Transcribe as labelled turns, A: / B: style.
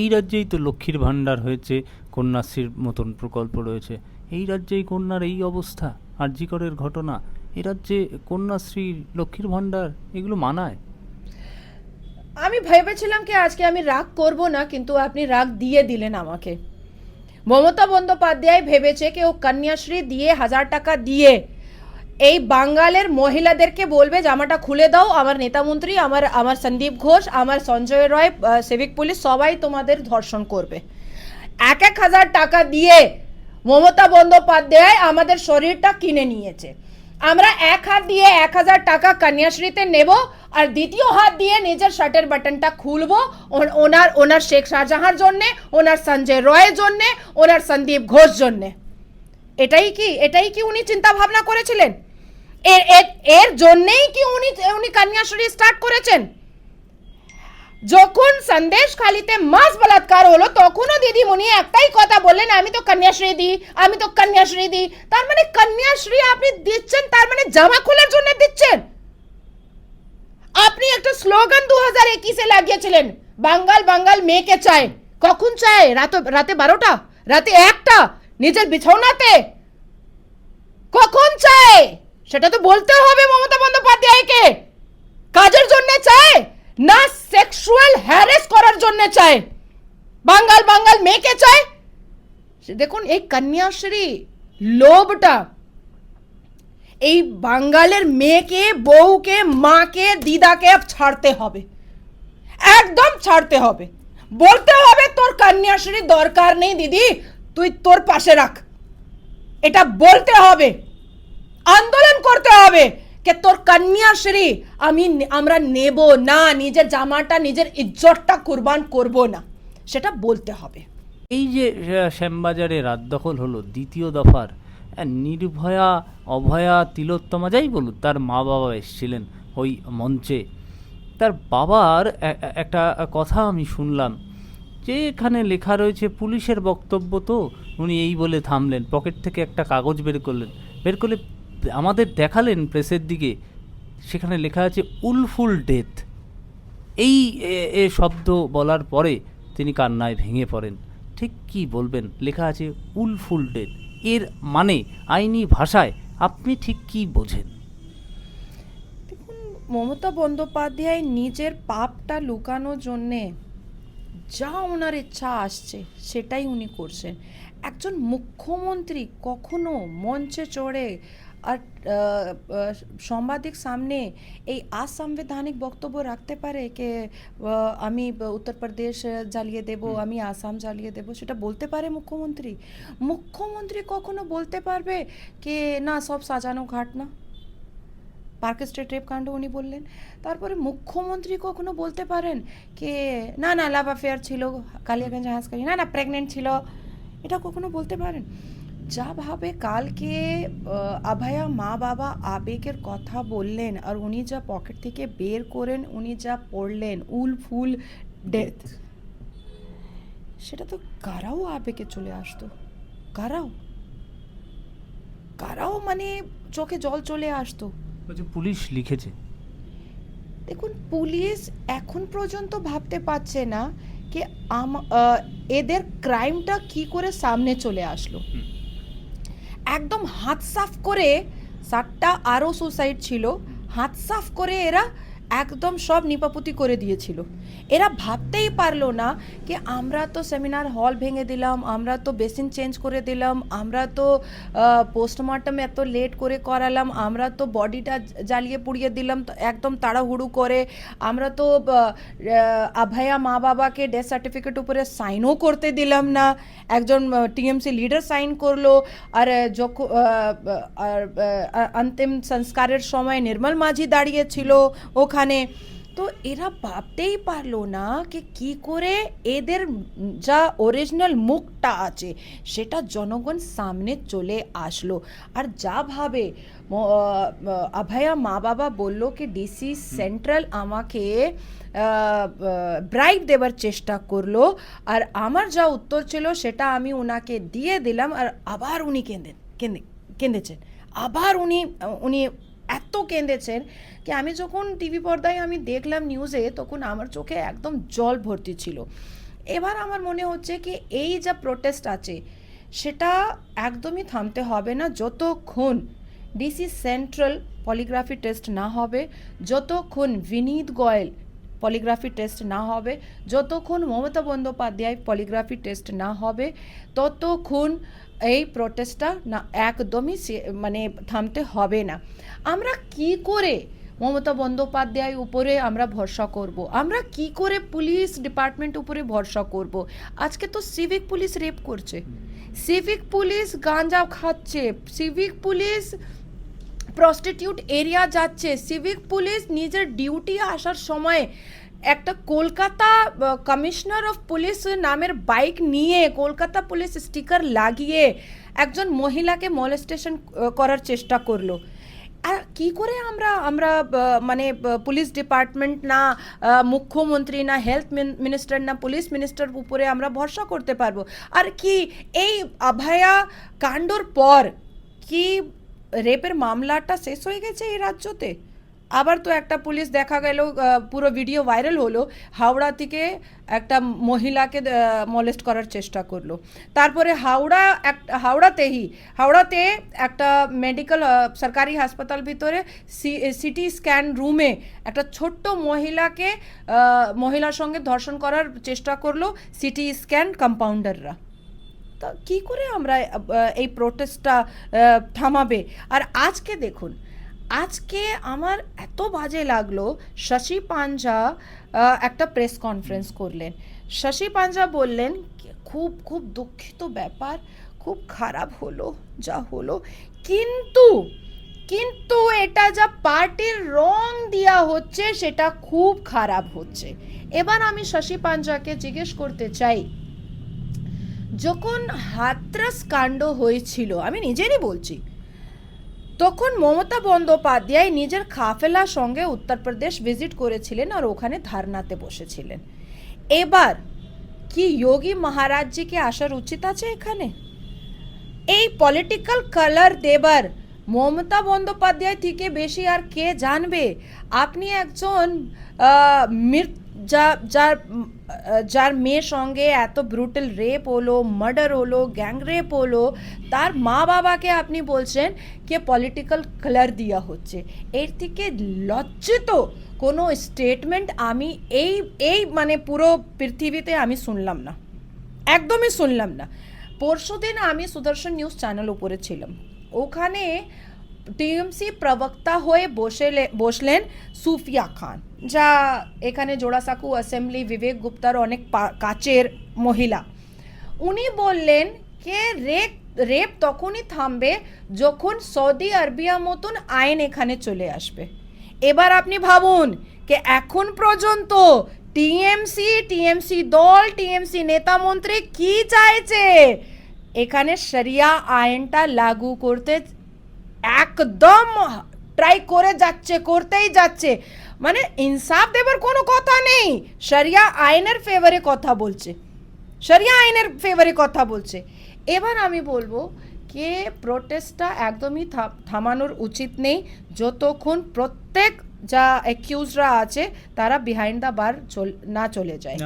A: এই রাজ্যেই তো লক্ষ্মীর ভাণ্ডার হয়েছে, কন্যাশ্রীর মতন প্রকল্প রয়েছে। এই রাজ্যেই কন্যার এই অবস্থা, আরজিকরের ঘটনা। এই রাজ্যে কন্যাশ্রী লক্ষ্মীর ভাণ্ডার, এগুলো মানায়?
B: আমি ভেবেছিলাম কি আজকে আমি রাগ করব না, কিন্তু আপনি রাগ দিয়ে দিলেন আমাকে। মমতা বন্দ্যোপাধ্যায় ভেবেছে কি ও কন্যাশ্রী দিয়ে হাজার টাকা দিয়ে এই বাঙ্গালের মহিলাদেরকে বলবে, জামাটা খুলে দাও, আমার নেতামন্ত্রী আমার আমার সন্দীপ ঘোষ, আমার সঞ্জয় রায় সিভিক পুলিশ সবাই তোমাদের ধর্ষণ করবে। এক এক হাজার টাকা দিয়ে মমতা বন্দ্যোপাধ্যায় আমাদের শরীরটা কিনে নিয়েছে। আমরা এক হাত দিয়ে এক হাজার টাকা কন্যাশ্রীতে নেব আর দ্বিতীয় হাত দিয়ে নিজের শার্টের বাটনটা খুলবো ওনার ওনার শেখ শাহজাহার জন্যে, ওনার সঞ্জয় রয়ের জন্যে, ওনার সন্দীপ ঘোষ জন্যে। এটাই কি এটাই কি উনি চিন্তা ভাবনা করেছিলেন? এর, এর- জন্যেই কি উনি উনি কন্যাশ্রী স্টার্ট করেছেন? যখন সন্দেশ খালিতে মাস বলাৎকার হলো, তখনও দিদিমণি একটাই কথা বললেন, আমি তো কন্যাশ্রী দিই আমি তো কন্যাশ্রী দিই তার মানে কন্যাশ্রী আপনি দিচ্ছেন, তার মানে জামা খোলার জন্য দিচ্ছেন? আপনি একটা স্লোগান দু হাজার একুশে লাগিয়েছিলেন, বাঙ্গাল বাঙ্গাল মেয়েকে চায়। কখন চায়? রাত, রাতে বারোটা? রাতে একটা? নিজের বিছানাতে? কখন চায়? সেটা তো বলতে হবে মমতা বন্দ্যোপাধ্যায়কে। কাজের জন্য চায় না সেক্সুয়াল হ্যারেস করার জন্য চায়। বাঙ্গাল বাঙ্গাল মেয়েকে চায়। সে দেখুন, এই কন্যাশ্রী লোভটা, এই বাঙ্গালের মেয়েকে, বউকে, মাকে, দিদাকে ছাড়তে হবে। একদম ছাড়তে হবে। বলতে হবে, তোর কন্যাশ্রী দরকার নেই, দিদি। তুই তোর পাশে রাখ। এটা বলতে হবে। আন্দোলন করতে হবে কে তোর কন্যাশ্রী, আমি আমরা নেব না, নিজের জামাটা, নিজের ইজ্জতটা কুরবান করব না। সেটা বলতে হবে।
A: এই যে শ্যামবাজারে রাত দখল হলো, দ্বিতীয় দফার নির্ভয়া, অভয়া, তিলোত্তমা, যাই বলুন তার মা বাবা এসেছিলেন ওই মঞ্চে। তার বাবার একটা কথা আমি শুনলাম, যে এখানে লেখা রয়েছে, পুলিশের বক্তব্য তো? উনি এই বলে থামলেন, পকেট থেকে একটা কাগজ বের করলেন। বের করলে আমাদের দেখালেন প্রেসের দিকে, সেখানে লেখা আছে, উলফুল ডেথ। এই এ- শব্দ বলার পরে তিনি কান্নায় ভেঙে পড়েন। ঠিক কি বলবেন? লেখা আছে, উলফুল ডেথ। এর মানে আইনি ভাষায় আপনি ঠিক কি বোঝেন?
B: মমতা বন্দ্যোপাধ্যায় নিজের পাপটা লুকানোর জন্যে যা ওনার ইচ্ছা আসছে, সেটাই উনি করছেন। একজন মুখ্যমন্ত্রী কখনো মঞ্চে চড়ে আর সাংবাদিক সামনে এই অসাংবিধানিক বক্তব্য রাখতে পারে যে আহ, আমি উত্তরপ্রদেশ জ্বালিয়ে দেব আমি আসাম জ্বালিয়ে দেব সেটা বলতে পারে মুখ্যমন্ত্রী? মুখ্যমন্ত্রী কখনো বলতে পারবে যে না সব সাজানো ঘাটনা পার্ক স্ট্রিট রেপ কাণ্ড উনি বললেন। তারপরে মুখ্যমন্ত্রী কখনো বলতে পারেন কে না না লাভ অ্যাফেয়ার ছিল কালিয়াগঞ্জ হাসকারি না না প্রেগনেন্ট ছিল এটা কখনো বলতে পারেন? যা ভাবে কালকে আভয়া মা বাবা আবেগের কথা বললেন আর উনি যা পকেট থেকে বের করেন উনি যা পড়লেন উল ফুল ডেথ সেটা তো কারাও আবেগে চলে আসতো। কারাও কারাও মানে চোখে জল চলে আসতো।
A: পুলিশ লিখেছে।
B: দেখুন পুলিশ এখন পর্যন্ত ভাবতে পারছে না কি আম- এদের ক্রাইমটা কি করে সামনে চলে আসলো। একদম হাত সাফ করে সাতটা আরও সুসাইড ছিল। হাত সাফ করে এরা একদম সব নিপাপতি করে দিয়েছিল। এরা ভাবতেই পারল না যে আমরা তো সেমিনার হল ভেঙে দিলাম, আমরা তো বেসিন চেঞ্জ করে দিলাম, আমরা তো পোস্টমর্টম এত লেট করে করালাম, আমরা তো বডিটা জ্বালিয়ে পুড়িয়ে দিলাম একদম তাড়াহুড়ো করে, আমরা তো আভয়া মা বাবাকে ডেথ সার্টিফিকেট উপরে সাইনও করতে দিলাম না। একজন টিএমসি লিডার সাইন করল, আর যখন আর অন্তিম সংস্কারের সময় নির্মল মাঝি দাঁড়িয়েছিল ওখানে। তো এরা ভাবতেই পারল না যে কি করে এদের যা অরিজিনাল মুখটা আছে সেটা জনগণ সামনে চলে আসলো। আর যা ভাবে আভয়া মা বাবা বলল কি ডিসি সেন্ট্রাল আমাকে ব্রাইব দেবার চেষ্টা করল। আর আমার যা উত্তর ছিল সেটা আমি ওনাকে দিয়ে দিলাম। আর আবার উনি কেঁদে কেঁদে কেঁদেছেন। আবার উনি উনি এত কেঁদেছেন কি আমি যখন টিভি পর্দায় আমি দেখলাম নিউজে তখন আমার চোখে একদম জল ভর্তি ছিল। এবার আমার মনে হচ্ছে কি এই যা প্রোটেস্ট আছে, সেটা একদমই থামতে হবে না। যতক্ষণ ডিসি সেন্ট্রাল পলিগ্রাফি টেস্ট না হবে, যতক্ষণ বিনীত গোয়েল পলিগ্রাফি টেস্ট না হবে, যতক্ষণ মমতা বন্দ্যোপাধ্যায় পলিগ্রাফি টেস্ট না হবে, ততক্ষণ এই প্রোটেস্টটা না একদমই মানে থামতে হবে না। আমরা কি করে মমতা বন্দ্যোপাধ্যায় উপরে আমরা ভরসা করব? আমরা কি করে পুলিশ ডিপার্টমেন্ট উপরে ভরসা করব? আজকে তো সিভিক পুলিশ রেপ করছে। সিভিক পুলিশ গাঁজা খাচ্ছে। সিভিক পুলিশ প্রস্টিটিউট এরিয়া যাচ্ছে। সিভিক পুলিশ নিজের ডিউটি আসার সময় একটা কলকাতা কমিশনার অফ পুলিশ নামের বাইক নিয়ে কলকাতা পুলিশ স্টিকার লাগিয়ে একজন মহিলাকে মলেস্টেশন করার চেষ্টা করল। আর কি করে আমরা আমরা মানে পুলিশ ডিপার্টমেন্ট না মুখ্যমন্ত্রী না হেলথ মিনিস্টার না পুলিশ মিনিস্টার উপরে আমরা ভরসা করতে পারব? আর কি এই অভয়া কাণ্ডর পর কি রেপের মামলাটা শেষ হয়ে গেছে এই রাজ্যতে? আবার তো একটা পুলিশ দেখা গেল পুরো ভিডিও ভাইরাল হলো, হাওড়া থেকে একটা মহিলাকে মলেস্ট করার চেষ্টা করল। তারপরে হাওড়া এক, হাওড়াতেই, হাওড়াতে একটা মেডিকেল সরকারি হাসপাতাল ভিতরে সিটি স্ক্যান রুমে একটা ছোট্ট মহিলাকে মহিলার সঙ্গে ধর্ষণ করার চেষ্টা করল সিটি স্ক্যান কম্পাউন্ডাররা তা কী করে আমরা এই প্রোটেস্টটা থামাবে? আর আজকে দেখুন আজকে আমার এত বাজে লাগল, শশী পাঞ্জা একটা প্রেস কনফারেন্স করলেন। শশী পাঞ্জা বললেন, খুব খুব দুঃখিত ব্যাপার, খুব খারাপ হলো, যা হলো। কিন্তু কিন্তু এটা যা পার্টির রং দেওয়া হচ্ছে, সেটা খুব খারাপ হচ্ছে। এবার আমি শশী পাঞ্জাকে জিজ্ঞেস করতে চাই, যখন হাতরাস কাণ্ড হয়েছিল, আমি নিজেরই বলছি তখন মমতা বন্দ্যোপাধ্যায় নিজের কাফেলার সঙ্গে উত্তরপ্রদেশ ভিজিট করেছিলেন আর ওখানে ধারনাতে বসেছিলেন। এবার কি যোগী মহারাজজিকে আসার উচিত আছে এখানে? এই পলিটিক্যাল কালার দেবার মমতা বন্দ্যোপাধ্যায় থেকে বেশি আর কে জানবে? আপনি একজন আহ, মৃত যা, যার যার মেয়ের সঙ্গে এত ব্রুটাল রেপ হলো মার্ডার হলো গ্যাং রেপ হলো, তার মা বাবাকে আপনি বলছেন কে পলিটিক্যাল কালার দেওয়া হচ্ছে। এর থেকে লজ্জিত কোনো স্টেটমেন্ট আমি এই এই মানে পুরো পৃথিবীতে আমি শুনলাম না। একদমই শুনলাম না। পরশুদিন আমি সুদর্শন নিউজ চ্যানেল উপরে ছিলাম ওখানে টিএমসি প্রবক্তা হয়ে বসে বসলেন সুফিয়া খান, যা এখানে জোড়াসাঁকু অ্যাসেম্বলি বিবেক গুপ্তার অনেক কাছের মহিলা। উনি বললেন, কে রেপ রেপ তখনই থামবে যখন সৌদি আরবিয়া মতন আইন এখানে চলে আসবে। এবার আপনি ভাবুন যে এখন পর্যন্ত টিএমসি টিএমসি দল, টিএমসি নেতা মন্ত্রী কি চাইছে? এখানে শরিয়া আইনটা লাগু করতে একদম ট্রাই করে যাচ্ছে, করতেই যাচ্ছে। মানে ইনসাফ দেবার কোনো কথা নেই। শরিয়া আইনের ফেভারে কথা বলছে। শরিয়া আইনের ফেভারে কথা বলছে। এবার আমি বলব কে প্রোটেস্টটা একদমই থামানোর উচিত নেই। যতক্ষণ প্রত্যেক যা অ্যাকিউজরা আছে, তারা বিহাইন্ড দ্য বার না চলে যায়।